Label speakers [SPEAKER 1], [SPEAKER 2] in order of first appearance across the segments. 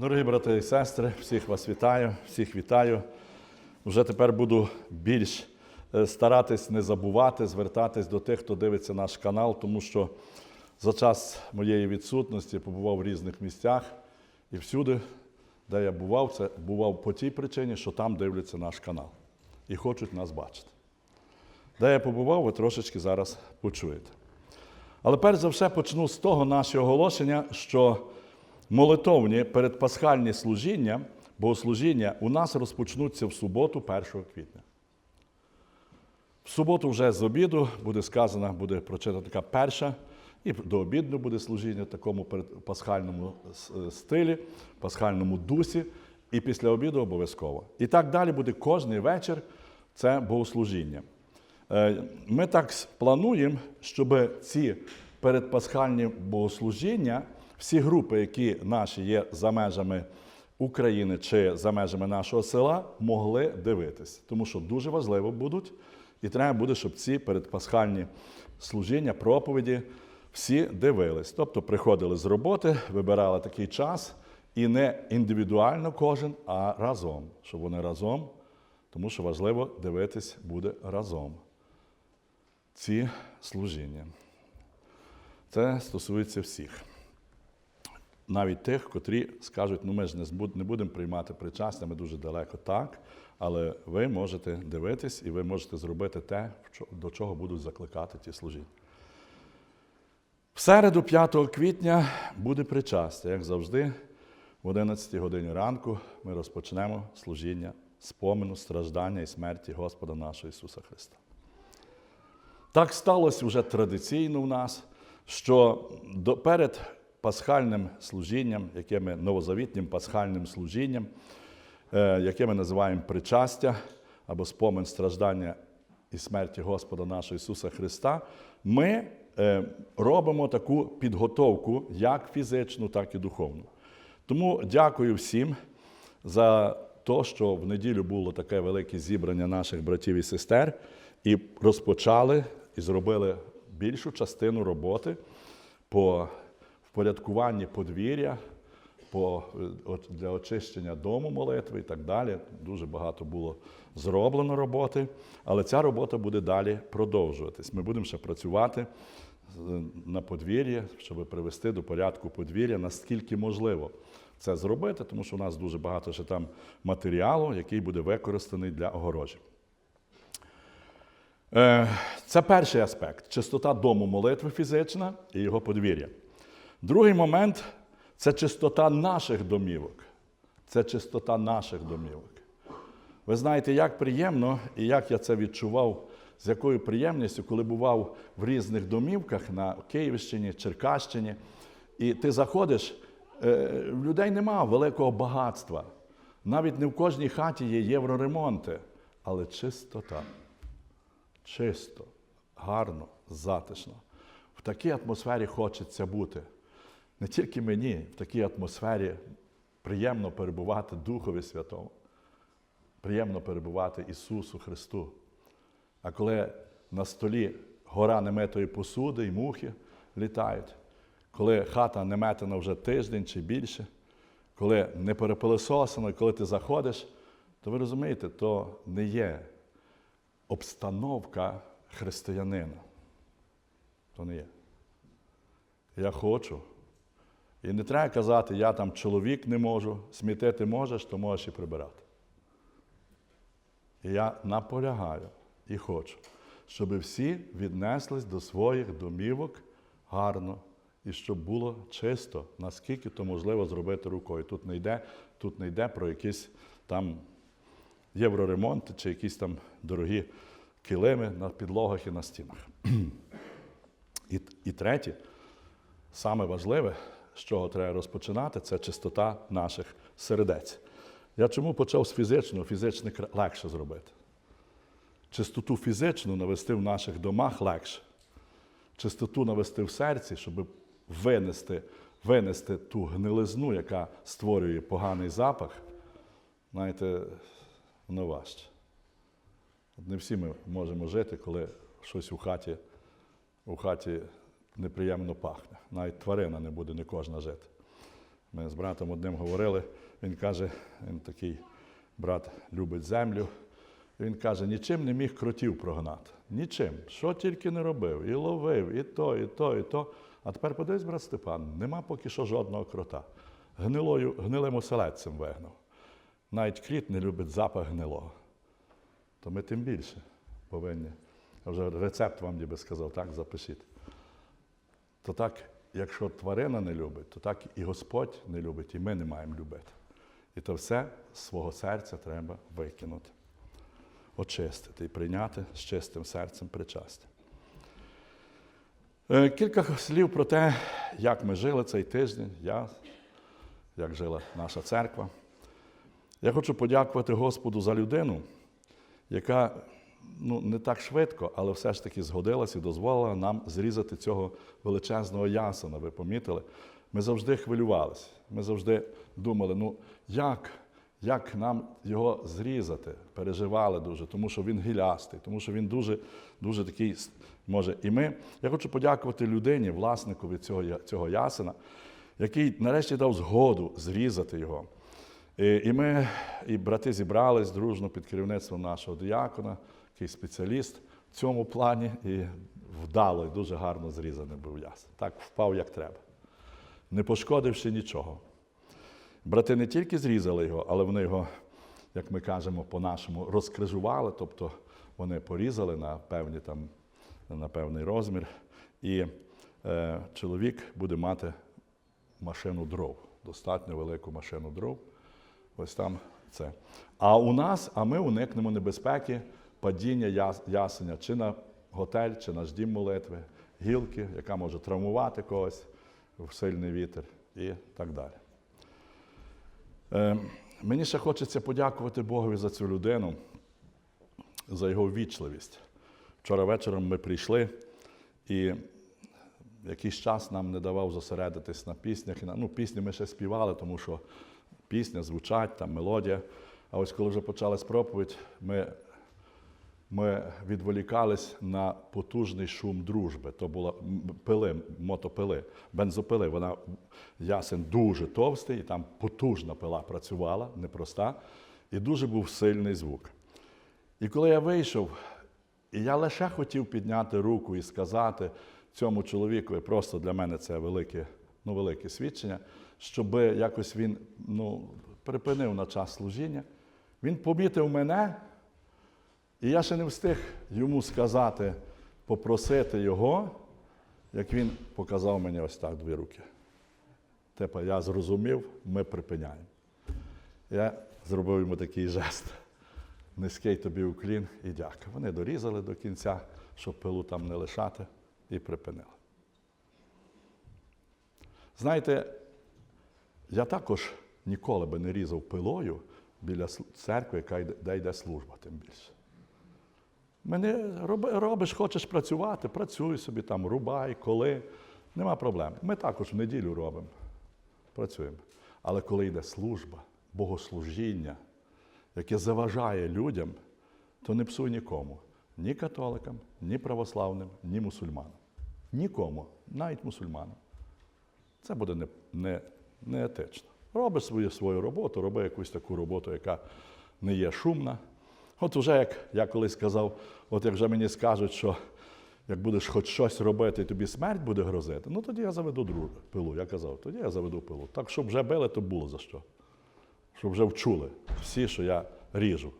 [SPEAKER 1] Дорогі брати і сестри, всіх вас вітаю, всіх вітаю. Вже тепер буду більш е, старатись не забувати, звертатись до тих, хто дивиться наш канал, тому що за час моєї відсутності побував в різних місцях і всюди, де я бував, це бував по тій причині, що там дивляться наш канал і хочуть нас бачити. Де я побував, ви трошечки зараз почуєте. Але перш за все почну з того нашого оголошення, що молитовні передпасхальні служіння, богослужіння у нас розпочнуться в суботу, 1 квітня. В суботу вже з обіду буде сказана, буде прочитана така перша, і до обіду буде служіння в такому пасхальному стилі, пасхальному дусі, і після обіду обов'язково. І так далі буде кожний вечір це богослужіння. Е, Ми так плануємо, щоб ці передпасхальні богослужіння, всі групи, які наші є за межами України чи за межами нашого села, могли дивитись. Тому що дуже важливо будуть, і треба буде, щоб ці передпасхальні служіння, проповіді всі дивились. Тобто приходили з роботи, вибирали такий час, і не індивідуально кожен, а разом, щоб вони разом, тому що важливо дивитись буде разом ці служіння. Це стосується всіх. Навіть тих, котрі скажуть, ну ми ж не будемо приймати причастя, ми дуже далеко так. Але ви можете дивитись і ви можете зробити те, до чого будуть закликати ті служіння. В середу, 5 квітня, буде причастя, як завжди, в 11 годині ранку ми розпочнемо служіння спомену, страждання і смерті Господа нашого Ісуса Христа. Так сталося вже традиційно в нас, що перед пасхальним служінням, яке ми новозавітнім пасхальним служінням, е, яке ми називаємо причастя або спомин страждання і смерті Господа нашого Ісуса Христа, ми е, робимо таку підготовку як фізичну, так і духовну. Тому дякую всім за те, що в неділю було таке велике зібрання наших братів і сестер, і розпочали і зробили більшу частину роботи по впорядкуванні подвір'я, по, е, для очищення дому молитви і так далі. Дуже багато було зроблено роботи, але ця робота буде далі продовжуватись. Ми будемо ще працювати на подвір'ї, щоб привести до порядку подвір'я, наскільки можливо це зробити, тому що у нас дуже багато ще там матеріалу, який буде використаний для огорожі. Е, Це перший аспект чистота дому молитви фізична і його подвір'я. Другий момент це чистота наших домівок. Це чистота наших домівок. Ви знаєте, як приємно і як я це відчував, з якою приємністю, коли бував в різних домівках на Київщині, Черкащині, і ти заходиш, е, в людей нема великого багатства. Навіть не в кожній хаті є євроремонти, але чистота чисто, гарно, затишно. В такій атмосфері хочеться бути. Не тільки мені, в такій атмосфері приємно перебувати Духові Святому, приємно перебувати Ісусу Христу. А коли на столі гора немитої посуди і мухи літають, коли хата не метена вже тиждень чи більше, коли не перепилисосено, і коли ти заходиш, то ви розумієте, то не є обстановка християнина. То не є. Я хочу. І не треба казати, я там чоловік не можу, смітити можеш, то можеш і прибирати. І я наполягаю і хочу, щоб всі віднеслись до своїх домівок гарно і щоб було чисто, наскільки то можливо зробити рукою. Тут не йде, тут не йде про якісь там євроремонти чи якісь там дорогі килими на підлогах і на стінах. І, і третє, саме важливе, з чого треба розпочинати, це чистота наших сердець. Я чому почав з фізичного? Фізичне легше зробити. Чистоту фізичну навести в наших домах легше. Чистоту навести в серці, щоб винести, винести ту гнилизну, яка створює поганий запах, знаєте, воно важче. Не всі ми можемо жити, коли щось у хаті, у хаті неприємно пахне. Навіть тварина не буде не кожна жити. Ми з братом одним говорили, він каже, він такий брат любить землю. Він каже, нічим не міг кротів прогнати. Нічим. Що тільки не робив. І ловив, і то, і то, і то. А тепер подивись, брат Степан, нема поки що жодного крота. Гнилою, гнилим оселедцем вигнав. Навіть кріт не любить запах гнилого. То ми тим більше повинні. Я вже рецепт вам ніби сказав, так, запишіть. То так, якщо тварина не любить, то так і Господь не любить, і ми не маємо любити. І то все з свого серця треба викинути, очистити і прийняти з чистим серцем причастя. Е, Кілька слів про те, як ми жили цей тиждень, я, як жила наша церква. Я хочу подякувати Господу за людину, яка ну, не так швидко, але все ж таки згодилася і дозволила нам зрізати цього величезного ясена. Ви помітили? Ми завжди хвилювалися. Ми завжди думали, ну як, як нам його зрізати? Переживали дуже, тому що він гілястий, тому що він дуже, дуже такий може. І ми, я хочу подякувати людині, власникові цього, цього ясена, який нарешті дав згоду зрізати його. І, і ми, і брати зібрались дружно під керівництвом нашого діякона, який спеціаліст в цьому плані, і вдало і дуже гарно зрізаний був ясен. Так впав як треба, не пошкодивши нічого. Брати не тільки зрізали його, але вони його, як ми кажемо по-нашому, розкрижували, тобто вони порізали на, певні, там, на певний розмір. І е, чоловік буде мати машину дров, достатньо велику машину дров. Ось там це. А у нас, а ми уникнемо небезпеки падіння яс- ясеня чи на готель, чи на дім молитви, гілки, яка може травмувати когось в сильний вітер і так далі. Е, мені ще хочеться подякувати Богові за цю людину, за його ввічливість. Вчора вечором ми прийшли, і якийсь час нам не давав зосередитись на піснях. Ну, пісні ми ще співали, тому що пісня звучать, там мелодія. А ось коли вже почалась проповідь, ми, ми відволікались на потужний шум дружби. То була пили, мотопили, бензопили. Вона ясен дуже товстий, і там потужна пила працювала, непроста, і дуже був сильний звук. І коли я вийшов, і я лише хотів підняти руку і сказати цьому чоловікові, просто для мене це велике, ну, велике свідчення, щоб якось він ну, припинив на час служіння. Він помітив мене, і я ще не встиг йому сказати, попросити його, як він показав мені ось так дві руки. Тепер я зрозумів, ми припиняємо. Я зробив йому такий жест. Низький тобі уклін і дяка. Вони дорізали до кінця, щоб пилу там не лишати, і припинили. Знаєте, я також ніколи би не різав пилою біля церкви, яка йде, де йде служба, тим більше. Мене робиш, хочеш працювати, працюй собі там, рубай, коли. Нема проблем. Ми також в неділю робимо, працюємо. Але коли йде служба, богослужіння, яке заважає людям, то не псуй нікому. Ні католикам, ні православним, ні мусульманам. Нікому, навіть мусульманам. Це буде не, не, не етично. Роби свою, свою роботу, роби якусь таку роботу, яка не є шумна. От уже як я колись сказав, от як вже мені скажуть, що як будеш хоч щось робити, і тобі смерть буде грозити, ну тоді я заведу другу пилу. Я казав, тоді я заведу пилу. Так, щоб вже били, то було за що. Щоб вже вчули всі, що я ріжу.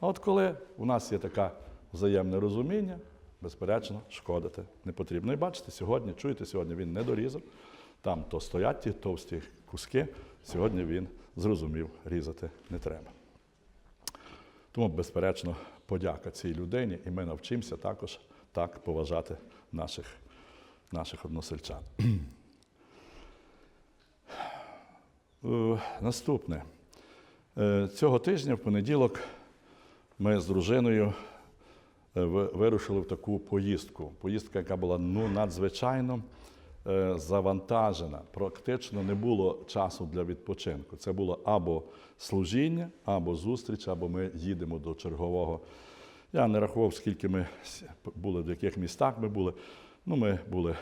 [SPEAKER 1] А от коли у нас є таке взаємне розуміння, безперечно, шкодити не потрібно. І бачите, сьогодні, чуєте, сьогодні він не дорізав. Там то стоять ті товсті куски, сьогодні він зрозумів, різати не треба. Тому, безперечно, подяка цій людині, і ми навчимося також так поважати наших, наших односельчан. Е, Наступне. Е, Цього тижня, в понеділок, ми з дружиною е, вирушили в таку поїздку. Поїздка, яка була ну, надзвичайно завантажена. Практично не було часу для відпочинку. Це було або служіння, або зустріч, або ми їдемо до чергового. Я не рахував, скільки ми були, в яких містах ми були. Ну, ми були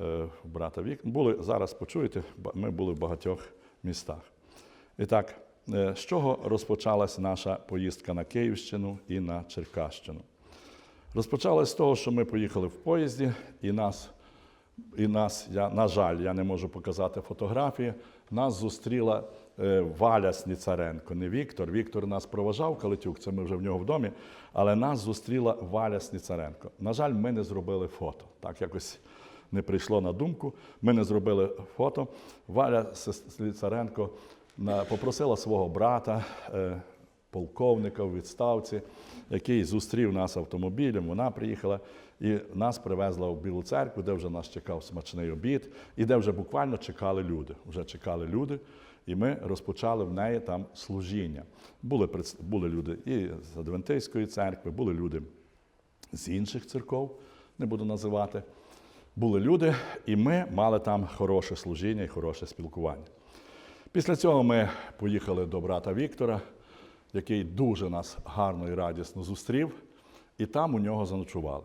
[SPEAKER 1] е, у брата Вік. Були, зараз почуєте, ми були в багатьох містах. І так, е, з чого розпочалась наша поїздка на Київщину і на Черкащину? Розпочалось з того, що ми поїхали в поїзді, і нас, і нас я, на жаль, я не можу показати фотографії. Нас зустріла е, Валя Сніцаренко, не Віктор. Віктор нас проважав Калитюк, це ми вже в нього в домі. Але нас зустріла Валя Сніцаренко. На жаль, ми не зробили фото. Так якось не прийшло на думку. Ми не зробили фото. Валя Сніцаренко на- попросила свого брата. Полковника в відставці, який зустрів нас автомобілем. Вона приїхала і нас привезла в Білу церкву, де вже нас чекав смачний обід, і де вже буквально чекали люди. Вже чекали люди, і ми розпочали в неї там служіння. Були, були люди і з Адвентистської церкви, були люди з інших церков, не буду називати. Були люди, і ми мали там хороше служіння і хороше спілкування. Після цього ми поїхали до брата Віктора, який дуже нас гарно і радісно зустрів, і там у нього заночували.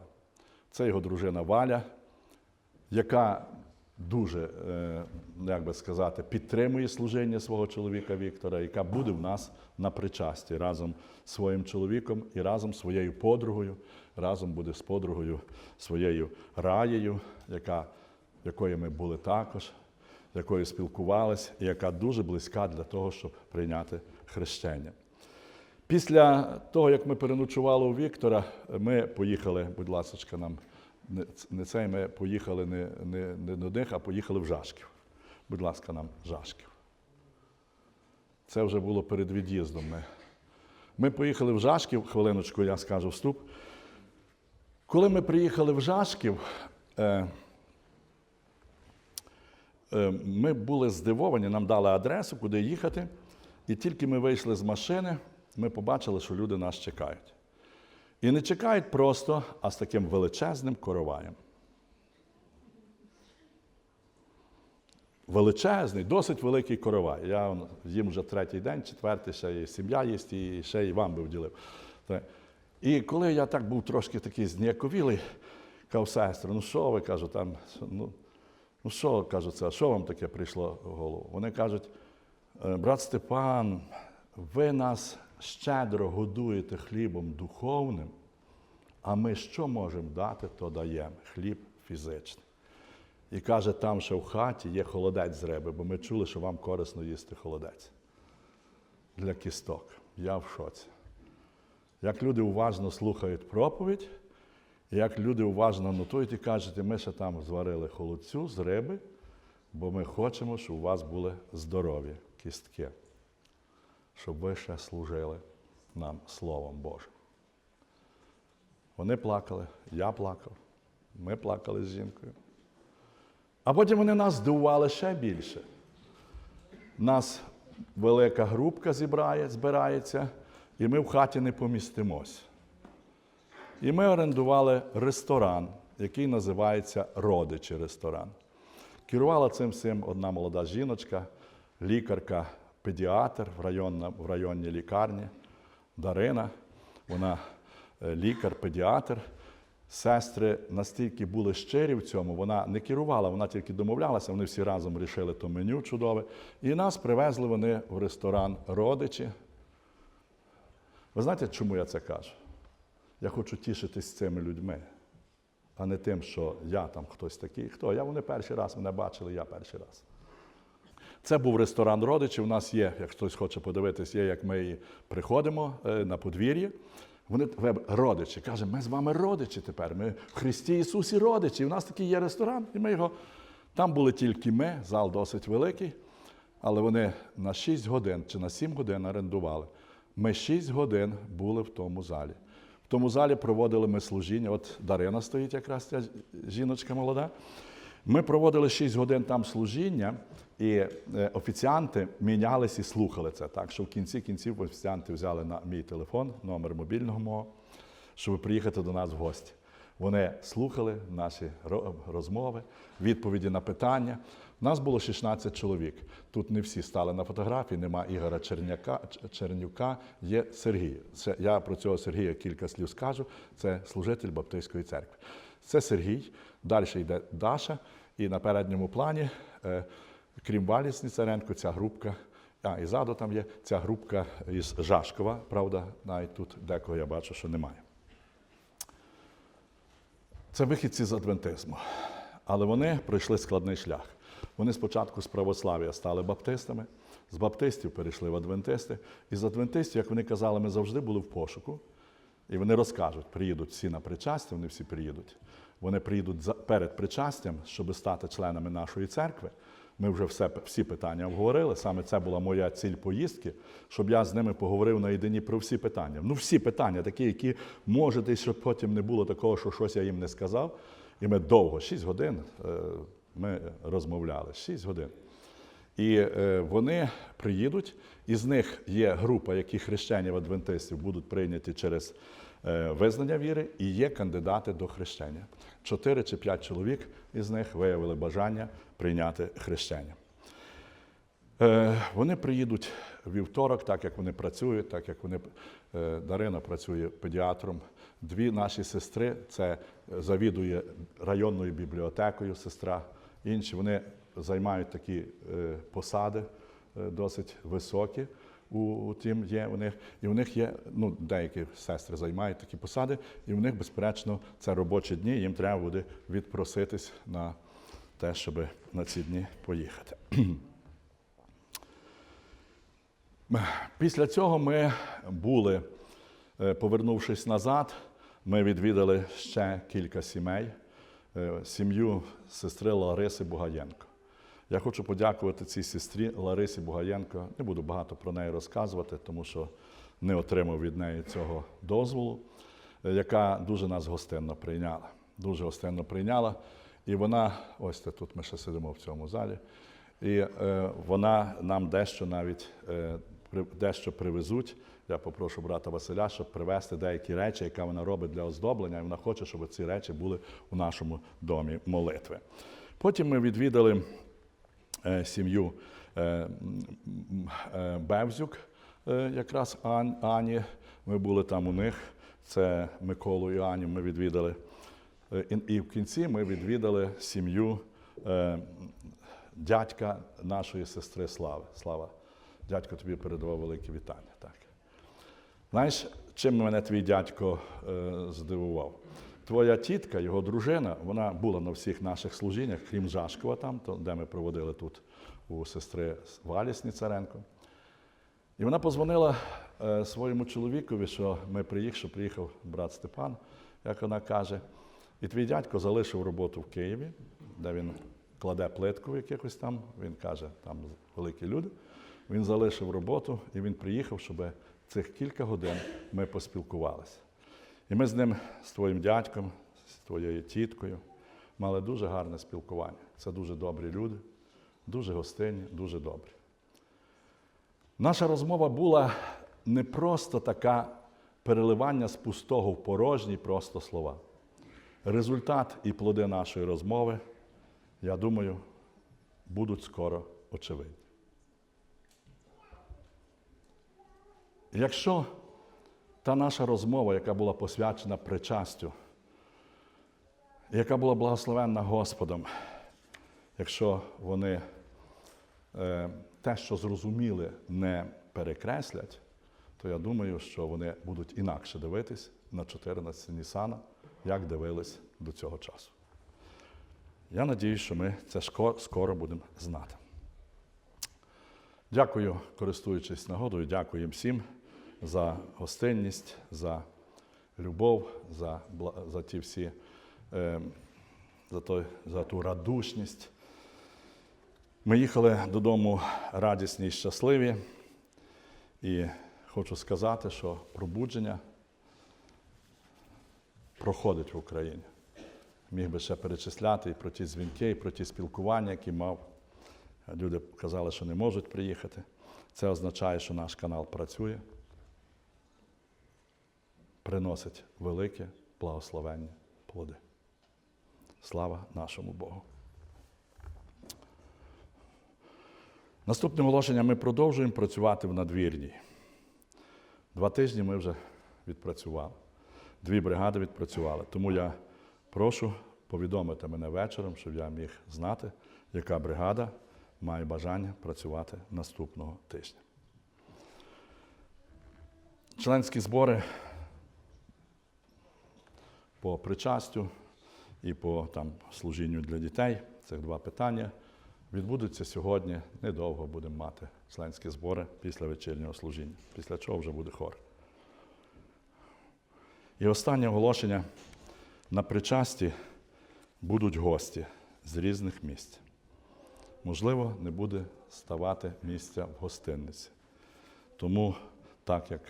[SPEAKER 1] Це його дружина Валя, яка дуже, е, як би сказати, підтримує служіння свого чоловіка Віктора, яка буде в нас на причасті разом з своїм чоловіком і разом з своєю подругою, разом буде з подругою своєю раєю, яка, якою ми були також, якою спілкувалися, і яка дуже близька для того, щоб прийняти хрещення. Після того, як ми переночували у Віктора, ми поїхали, будь ласка, нам не- цей, ми поїхали не, не, не до них, а поїхали в Жашків. Будь ласка, нам Жашків. Це вже було перед від'їздом. Ми, ми поїхали в Жашків, хвилиночку, я скажу вступ. Коли ми приїхали в Жашків, е, е, ми були здивовані, нам дали адресу, куди їхати. І тільки ми вийшли з машини, ми побачили, що люди нас чекають. І не чекають просто, а з таким величезним короваєм. Величезний, досить великий коровай. Я їм вже третій день, четвертий, ще і сім'я є, і ще і вам би вділив. І коли я так був трошки такий зніяковілий, кажу, сестри, ну що ви кажу, там, ну, ну що кажу, це, що вам таке прийшло в голову? Вони кажуть, «Е, брат Степан, ви нас щедро годуєте хлібом духовним, а ми що можемо дати, то даємо хліб фізичний. І каже, там ще в хаті є холодець з риби, бо ми чули, що вам корисно їсти холодець для кісток. Я в шоці. Як люди уважно слухають проповідь, як люди уважно нотують і кажуть, ми ще там зварили холодцю з риби, бо ми хочемо, щоб у вас були здорові кістки, щоб ви ще служили нам Словом Божим. Вони плакали, я плакав, ми плакали з жінкою. А потім вони нас здивували ще більше. Нас велика групка зібрає, збирається, і ми в хаті не помістимось. І ми орендували ресторан, який називається Родичі ресторан. Керувала цим всім одна молода жіночка, лікарка, педіатр в, районна, в районній лікарні Дарина. Вона е, лікар, педіатр. Сестри настільки були щирі в цьому, вона не керувала, вона тільки домовлялася, вони всі разом рішили то меню чудове. І нас привезли вони в ресторан родичі. Ви знаєте, чому я це кажу? Я хочу тішитись цими людьми, а не тим, що я там хтось такий. Хто? Я вони перший раз мене бачили, я перший раз. Це був ресторан родичів. У нас є, як хтось хоче подивитись, є, як ми приходимо е, на подвір'я. Вони родичі. Каже, ми з вами родичі тепер. Ми в Христі Ісусі родичі. І у нас такий є ресторан, і ми його. Там були тільки ми, зал досить великий, але вони на 6 годин чи на 7 годин орендували. Ми 6 годин були в тому залі. В тому залі проводили ми служіння. От Дарина стоїть якраз ця жіночка молода. Ми проводили 6 годин там служіння, і е, офіціанти мінялись і слухали це. Так що в кінці кінців офіціанти взяли на мій телефон, номер мобільного мого, щоб приїхати до нас в гості. Вони слухали наші розмови, відповіді на питання. Нас було 16 чоловік. Тут не всі стали на фотографії, нема Ігора Черняка, Чернюка, є Сергій. Це, я про цього Сергія кілька слів скажу. Це служитель Баптистської церкви. Це Сергій, далі йде Даша І на передньому плані, е, крім Валі Сніцаренко, ця групка, а і ззаду там є ця групка із Жашкова, правда, навіть тут декого я бачу, що немає. Це вихідці з адвентизму. Але вони пройшли складний шлях. Вони спочатку з православ'я стали баптистами, з баптистів перейшли в адвентисти. І з адвентистів, як вони казали, ми завжди були в пошуку. І вони розкажуть, приїдуть всі на причастя, вони всі приїдуть. Вони приїдуть перед причастям, щоб стати членами нашої церкви. Ми вже все, всі питання обговорили. Саме це була моя ціль поїздки, щоб я з ними поговорив наєдині про всі питання. Ну, всі питання, такі, які може десь, щоб потім не було такого, що щось я їм не сказав. І ми довго, 6 годин е, ми розмовляли, 6 годин. І е, вони приїдуть, із них є група, які хрещення в адвентистів будуть прийняті через визнання віри, і є кандидати до хрещення. Чотири чи п'ять чоловік із них виявили бажання прийняти хрещення. Е, Вони приїдуть вівторок, так як вони працюють, так як вони е, Дарина працює педіатром. Дві наші сестри це завідує районною бібліотекою, сестра. Інші вони займають такі е, посади е, досить високі. У, у тім є у них, і у них є, ну, деякі сестри займають такі посади, і у них, безперечно, це робочі дні, їм треба буде відпроситись на те, щоб на ці дні поїхати. Після цього ми були, е, повернувшись назад, ми відвідали ще кілька сімей, Е, сім'ю сестри Лариси Бугаєнко. Я хочу подякувати цій сестрі Ларисі Бугаєнко. Не буду багато про неї розказувати, тому що не отримав від неї цього дозволу, е, яка дуже нас гостинно прийняла. Дуже гостинно прийняла. І вона, ось тут ми ще сидимо в цьому залі, і е, вона нам дещо навіть е, дещо привезуть. Я попрошу брата Василя, щоб привезти деякі речі, які вона робить для оздоблення, і вона хоче, щоб ці речі були у нашому домі молитви. Потім ми відвідали сім'ю е, м, м, е, Бевзюк, е, якраз Ані. Ми були там у них. Це Миколу і Аню ми відвідали. Е, І, в кінці ми відвідали сім'ю е, дядька нашої сестри Слави. Слава, дядько тобі передавав велике вітання. Так. Знаєш, чим мене твій дядько е, здивував? Твоя тітка, його дружина, вона була на всіх наших служіннях, крім Жашкова, там, де ми проводили тут у сестри Валі Сніцаренко. І вона позвонила е, своєму чоловікові, що ми приїхали, що приїхав брат Степан, як вона каже. І твій дядько залишив роботу в Києві, де він кладе плитку якихось там. Він каже, там великі люди. Він залишив роботу і він приїхав, щоб цих кілька годин ми поспілкувалися. І ми з ним, з твоїм дядьком, з твоєю тіткою, мали дуже гарне спілкування. Це дуже добрі люди, дуже гостинні, дуже добрі. Наша розмова була не просто така переливання з пустого в порожній просто слова. Результат і плоди нашої розмови, я думаю, будуть скоро очевидні. Якщо та наша розмова, яка була посвячена причастю, яка була благословенна Господом, якщо вони е, те, що зрозуміли, не перекреслять, то я думаю, що вони будуть інакше дивитись на 14 Нісана, як дивились до цього часу. Я надіюсь, що ми це скоро будемо знати. Дякую, користуючись нагодою, дякую всім за гостинність, за любов, за, за ті всі, е, за, той, за ту радушність. Ми їхали додому радісні і щасливі. І хочу сказати, що пробудження проходить в Україні. Міг би ще перечисляти і про ті дзвінки, і про ті спілкування, які мав. Люди казали, що не можуть приїхати. Це означає, що наш канал працює, приносить велике благословення плоди. Слава нашому Богу. Наступним оголошенням ми продовжуємо працювати в надвірній. Два тижні ми вже відпрацювали. Дві бригади відпрацювали. Тому я прошу повідомити мене вечором, щоб я міг знати, яка бригада має бажання працювати наступного тижня. Членські збори по причастю і по там, служінню для дітей. Цих два питання відбудуться сьогодні. Недовго будемо мати членські збори після вечірнього служіння, після чого вже буде хор. І останнє оголошення на причасті будуть гості з різних місць. Можливо, не буде ставати місця в гостинниці. Тому, так як,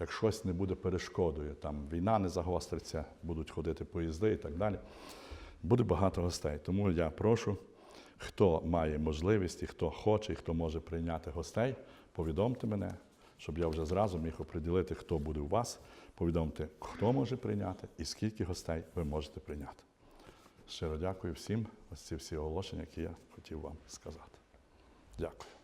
[SPEAKER 1] як щось не буде перешкодою, там війна не загостриться, будуть ходити поїзди і так далі, буде багато гостей. Тому я прошу, хто має можливість і хто хоче, і хто може прийняти гостей, повідомте мене, щоб я вже зразу міг оприділити, хто буде у вас. Повідомте, хто може прийняти і скільки гостей ви можете прийняти. Щиро дякую всім. Ось ці всі оголошення, які я хотів вам сказати. Дякую.